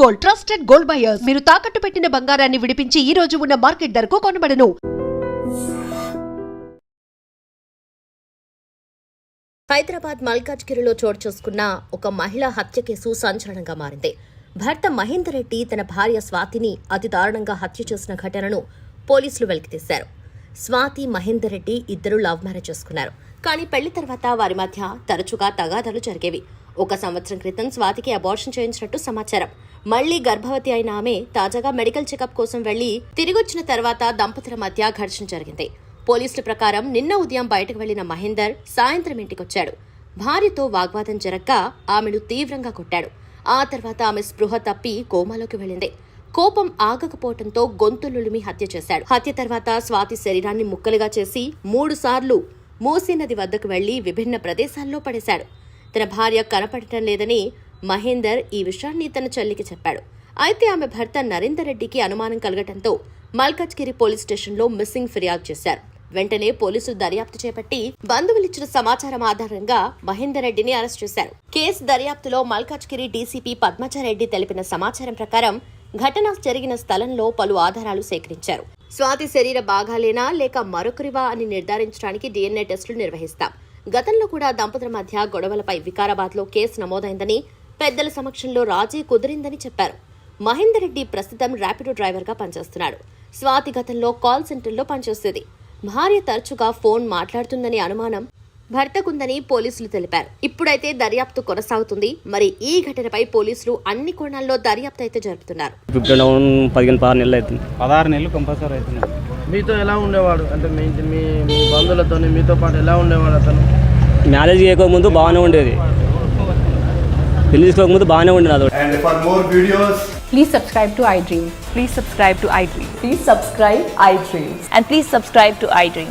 Gold trusted gold buyers మీరు తాకట్టు పెట్టిన బంగారాన్ని విడిపించి ఈ రోజు ఉన్న మార్కెట్ ధరకు కొనబడను. హైదరాబాద్ మల్కాజ్గిరిలో చోటు చేసుకున్న ఒక మహిళ హత్య కేసు సంచలనంగా మారింది. భర్త మహేందర్ రెడ్డి తన భార్య స్వాతిని అతి దారుణంగా హత్య చేసిన ఘటనను పోలీసులు వెలికితీశారు. స్వాతి మహేందర్ రెడ్డి ఇద్దరు లవ్ మ్యారేజ్ చేసుకున్నారు. కానీ పెళ్ళి తర్వాత వారి మధ్య తరచుగా తగాదాలు జరిగేవి. ఒక సంవత్సరం క్రితం స్వాతికి అబార్షన్ చేయించినట్టు సమాచారం. మళ్ళీ గర్భవతి అయిన ఆమె తాజాగా మెడికల్ చెకప్ కోసం వెళ్ళి తిరిగొచ్చిన తర్వాత దంపతుల మధ్య ఘర్షణ జరిగింది. పోలీసుల ప్రకారం నిన్న ఉదయం బయటకు వెళ్ళిన మహేందర్ సాయంత్రం ఇంటికొచ్చాడు. భార్యతో వాగ్వాదం జరక్క ఆమెను తీవ్రంగా కొట్టాడు. ఆ తర్వాత ఆమె స్పృహ తప్పి కోమాలోకి వెళ్ళింది. కోపం ఆగకపోవడంతో గొంతులుమి హత్య చేశాడు. హత్య తర్వాత స్వాతి శరీరాన్ని ముక్కలుగా చేసి మూడు సార్లు మూసీ నది వద్దకు వెళ్ళి విభిన్న ప్రదేశాల్లో పడేశాడు. తన భార్య కనపడటం లేదని మహేందర్ ఈ విషయాన్ని తన చెల్లికి చెప్పాడు. అయితే ఆమె భర్త నరేందర్ రెడ్డికి అనుమానం కలగటంతో మల్కజ్గిరి పోలీస్ స్టేషన్లో మిస్సింగ్ ఫిర్యాదు చేశారు. వెంటనే పోలీసులు దర్యాప్తు చేపట్టి బంధువులిచ్చిన సమాచారం ఆధారంగా మహేందర్ రెడ్డిని అరెస్ట్ చేశారు. కేసు దర్యాప్తులో మల్కాజ్గిరి డీసీపీ పద్మచారెడ్డి తెలిపిన సమాచారం ప్రకారం ఘటన జరిగిన స్థలంలో పలు ఆధారాలు సేకరించారు. స్వాతి శరీర భాగాలేనా లేక మరొకరివా అని నిర్ధారించడానికి డిఎన్ఏ టెస్టులు నిర్వహిస్తాం. గతంలో కూడా దంపతుల మధ్య గొడవలపై వికారాబాద్లో కేసు నమోదైందని పెద్దల సమక్షంలో రాజీ కుదిరిందని చెప్పారు. మహేందర్ రెడ్డి ప్రస్తుతం ర్యాపిడో డ్రైవర్గా పనిచేస్తున్నాడు. స్వాతి గతంలో కాల్ సెంటర్లో పనిచేసేది. భార్య తరచుగా ఫోన్ మాట్లాడుతుందనే అనుమానం భర్తకుందని పోలీసులు తెలిపారు. ఇప్పుడైతే దర్యాప్తు కొనసాగుతుంది. మరి ఈ ఘటనపై పోలీసులు అన్ని కోణాల్లో దర్యాప్తు అయితే జరుపుతున్నారు. పదిహేను పదహారు నెలలు అవుతుంది. పదహారు నెలలు కంపల్సరీ అవుతున్నాయి మీతో ఎలా ఉండేవాడు? అంటే మీ మీ బంధువులతో మీతో పాటు ఎలా ఉండేవాడు అతను? మ్యారేజ్ చేయకముందు బాగానే ఉండేది. పెళ్ళి చేసుకోకముందు బాగానే ఉండేది అదొకటి And for more videos, Please subscribe to iDream. Please subscribe to iDream. Please subscribe iDream. And please subscribe to iDream.